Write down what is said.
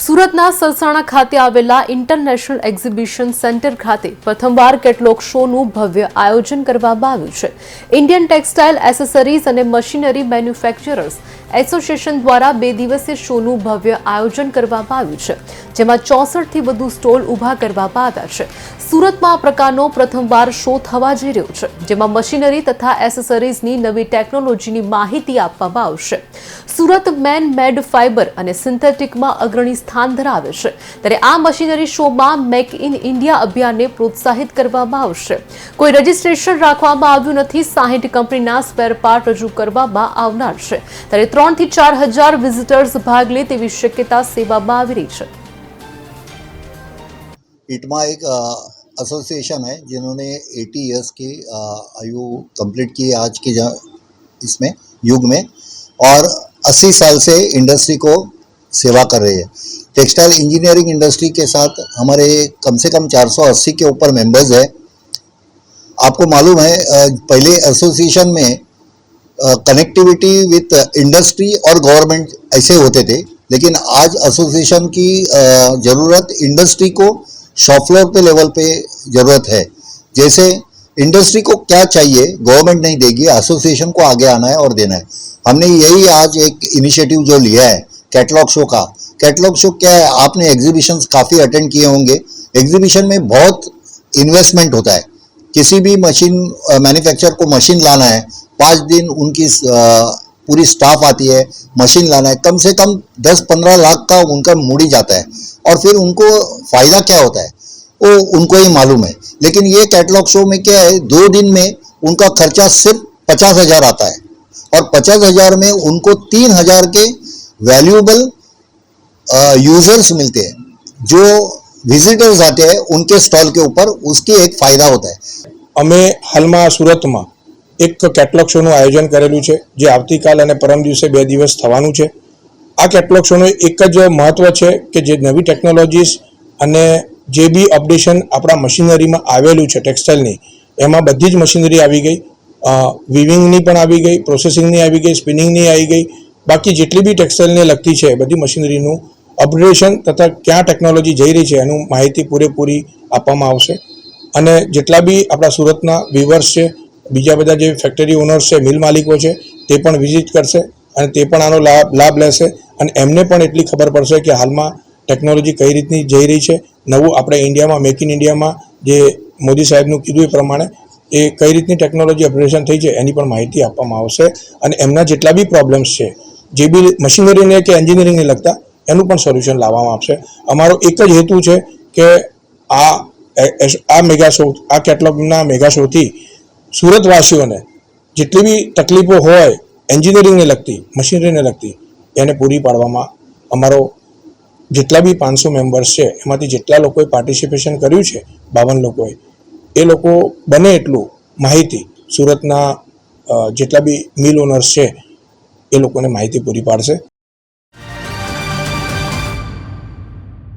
સુરતના સરસાણા ખાતે આવેલા ઇન્ટરનેશનલ એક્ઝિબિશન સેન્ટર ખાતે પ્રથમવાર કેટલોક શોનું ભવ્ય આયોજન કરવામાં આવ્યું છે. ઇન્ડિયન ટેક્સટાઇલ એસેસરીઝ અને મશીનરી મેન્યુફેક્ચરર્સ એસોસિએશન દ્વારા બે દિવસીય શોનું ભવ્ય આયોજન કરવામાં આવ્યું છે, જેમાં ચોસઠથી વધુ સ્ટોલ ઊભા કરવામાં આવ્યા છે. સુરતમાં આ પ્રકારનો પ્રથમવાર શો થવા જઈ રહ્યો છે, જેમાં મશીનરી તથા એસેસરીઝની નવી ટેકનોલોજીની માહિતી આપવામાં આવશે. સુરત મેન મેડ ફાઇબર અને સિન્થેટિકમાં અગ્રણી સ્થાન ધરાવે છે ત્યારે આ મશીનરી શોમાં મેક ઇન ઇન્ડિયા અભિયાનને પ્રોત્સાહિત કરવામાં આવશે કોઈ રજીસ્ટ્રેશન રાખવામાં આવ્યું નથી સાહીઠ કંપનીના સ્પેર પાર્ટ રજૂ કરવામાં આવનાર છે ત્યારે ત્રણથી ચાર હજાર વિઝિટર્સ ભાગ લે તેવી શક્યતા સેવામાં આવી રહી છે इटमा एक एसोसिएशन है जिन्होंने 80 इयर्स की अ, आयु कंप्लीट की है आज के जा- इसमें युग में और 80 साल से इंडस्ट्री को सेवा कर रही है। टेक्सटाइल इंजीनियरिंग इंडस्ट्री के साथ हमारे कम से कम 480 के ऊपर मेंबर्स है। आपको मालूम है पहले एसोसिएशन में कनेक्टिविटी विथ इंडस्ट्री और गवर्नमेंट ऐसे होते थे, लेकिन आज एसोसिएशन की ज़रूरत इंडस्ट्री को शॉप फ्लोर पे लेवल पे ज़रूरत है। जैसे इंडस्ट्री को क्या चाहिए? गवर्नमेंट नहीं देगी एसोसिएशन को आगे आना है और देना है। हमने यही आज एक इनिशिएटिव जो लिया है कैटलॉग शो का। कैटलॉग शो क्या है? आपने एग्जीबिशन काफ़ी अटेंड किए होंगे। एग्जीबिशन में बहुत इन्वेस्टमेंट होता है। किसी भी मशीन मैन्युफैक्चर को मशीन लाना है, पाँच दिन उनकी पूरी स्टाफ आती है मशीन लाना है। कम से कम दस पंद्रह लाख का उनका मूड़ी जाता है। और फिर उनको फ़ायदा क्या होता है? वो उनको ही मालूम है। लेकिन ये कैटलॉग शो में क्या है दो दिन में उनका खर्चा सिर्फ पचास हज़ार आता है और पचास हज़ार में उनको तीन हज़ार के वैल्यूएबल यूजर्स मिलते हैं जो विजिटर्स आते हैं उनके स्टॉल के ऊपर उसकी एक फ़ायदा होता है અમે હાલમાં સુરતમાં એક કેટલોગ શોનું આયોજન કરેલું છે જે આવતીકાલ અને પરમ દિવસે બે દિવસ થવાનું છે આ કેટલોગ શોનું એક જ મહત્વ છે કે જે નવી ટેકનોલોજીસ અને જે બી અપડેશન આપણા મશીનરીમાં આવેલું છે ટેક્સટાઇલની, એમાં બધી જ મશીનરી આવી ગઈ. વિવિંગની પણ આવી ગઈ પ્રોસેસિંગની આવી ગઈ સ્પિનિંગની આવી ગઈ. બાકી જેટલી બી ટેક્સટાઇલને લગતી છે, બધી મશીનરીનું અપગ્રેડેશન તથા ક્યાં ટેકનોલોજી જઈ રહી છે એનું માહિતી પૂરેપૂરી આપવામાં આવશે. અને જેટલા બી આપણા સુરતના વ્યુવર્સ છે, બીજા બધા જે ફેક્ટરી ઓનર્સ છે મિલ માલિકો છે, તે પણ વિઝિટ કરશે અને તે પણ આનો લાભ લાભ લેશે. અને એમને પણ એટલી ખબર પડશે કે હાલમાં ટેકનોલોજી કઈ રીતની જઈ રહી છે, નવું આપણે ઇન્ડિયામાં મેક ઇન ઇન્ડિયામાં જે મોદી સાહેબનું કીધું એ પ્રમાણે એ કઈ રીતની ટેકનોલોજી અપગ્રેડેશન થઈ છે એની પણ માહિતી આપવામાં આવશે. અને એમના જેટલા બી પ્રોબ્લેમ્સ છે, જે બી મશીનરીને કે એન્જિનિયરિંગને લગતા, એનું પણ સોલ્યુશન લાવવામાં આવશે. અમારો એક જ હેતુ છે કે આ આ મેગા શો આ કેટલોગના મેગા શોથી સુરતવાસીઓને જેટલી બી તકલીફો હોય એન્જિનિયરિંગને લગતી મશીનરીને લગતી, એને પૂરી પાડવામાં અમારો જેટલા બી પાંચસો મેમ્બર્સ છે, એમાંથી જેટલા લોકોએ પાર્ટિસિપેશન કર્યું છે, બાવન લોકોએ, એ લોકો બને એટલું માહિતી સુરતના જેટલા બી મિલ ઓનર્સ છે, એ લોકોને માહિતી પૂરી પાડશે.